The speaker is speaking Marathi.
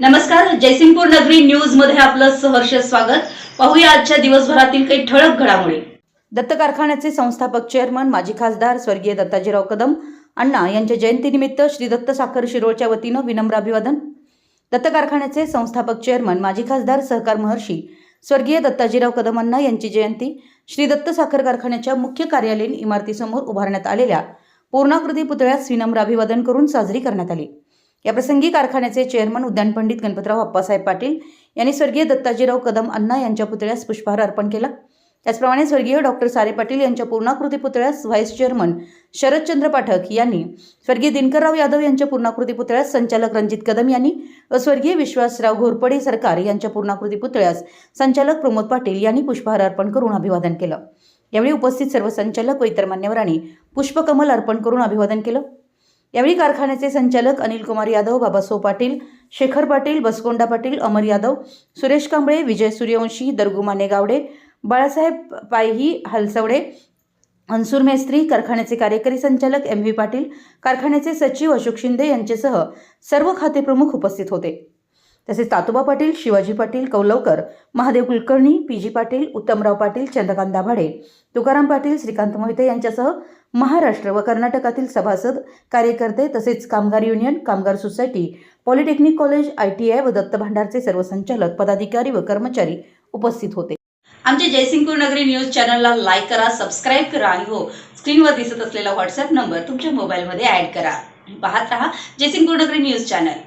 नमस्कार जयसिंगपूर नगरी न्यूजमध्ये आपलं सहर्ष स्वागत. पाहूया आजच्या दिवसभरातील काही ठळक घडामोडी. दत्त कारखान्याचे संस्थापक चेअरमन माजी खासदार स्वर्गीय दत्ताजीराव कदम अण्णा यांच्या जयंतीनिमित्त श्री दत्त साखर शिरोळच्या वतीनं विनम्र अभिवादन. दत्त कारखान्याचे संस्थापक चेअरमन माजी खासदार सहकार महर्षी स्वर्गीय दत्ताजीराव कदम अण्णा यांची जयंती श्री दत्त साखर कारखान्याच्या मुख्य कार्यालयीन इमारतीसमोर उभारण्यात आलेल्या पूर्णाकृती पुतळ्यास विनम्र अभिवादन करून साजरी करण्यात आली. याप्रसंगी कारखान्याचे चेअरमन उद्यान पंडित गणपतराव अप्पासाहेब पाटील यांनी स्वर्गीय दत्ताजीराव कदम अण्णा यांच्या पुतळ्यास पुष्पहार अर्पण केला. त्याचप्रमाणे स्वर्गीय डॉक्टर सारे पाटील यांच्या पूर्णाकृती पुतळ्यास व्हाईस चेअरमन शरदचंद्र पाठक यांनी स्वर्गीय दिनकरराव यादव यांच्या पूर्णाकृती पुतळ्यास संचालक रणजित कदम यांनी व स्वर्गीय विश्वासराव घोरपडे सरकार यांच्या पूर्णाकृती पुतळ्यास संचालक प्रमोद पाटील यांनी पुष्पहार अर्पण करून अभिवादन केलं. यावेळी उपस्थित सर्व संचालक व इतर मान्यवरांनी पुष्पकमल अर्पण करून अभिवादन केलं. यावेळी कारखान्याचे संचालक अनिल कुमार यादव बाबासाहेब पाटील शेखर पाटील बसकोंडा पाटील अमर यादव सुरेश कांबळे विजय सूर्यवंशी दर्गुमाने गावडे बाळासाहेब पायही हलसवडे अन्सूर मेस्त्री कारखान्याचे कार्यकारी संचालक एम व्ही पाटील कारखान्याचे सचिव अशोक शिंदे यांच्यासह सर्व खातेप्रमुख उपस्थित होते. तसेच तातोबा पाटील शिवाजी पाटील कौलवकर महादेव कुलकर्णी पी जी पाटील उत्तमराव पाटील चंद्रकांत दाभाडे तुकाराम पाटील श्रीकांत मोहिते यांच्यासह महाराष्ट्र व कर्नाटकातील सभासद कार्यकर्ते तसेच कामगार युनियन कामगार society polytechnic college I T I व दत्त भांडारचे सर्व संचालक पदाधिकारी व कर्मचारी उपस्थित होते. आमच्या जयसिंगपूर नगरी न्यूज चॅनलला लाईक करा सबस्क्राईब करा आणि हो स्क्रीनवर दिसत असलेला व्हॉट्सअप नंबर तुमच्या मोबाईलमध्ये ऍड करा. पाहत रहा जयसिंगपूर नगरी न्यूज चॅनल.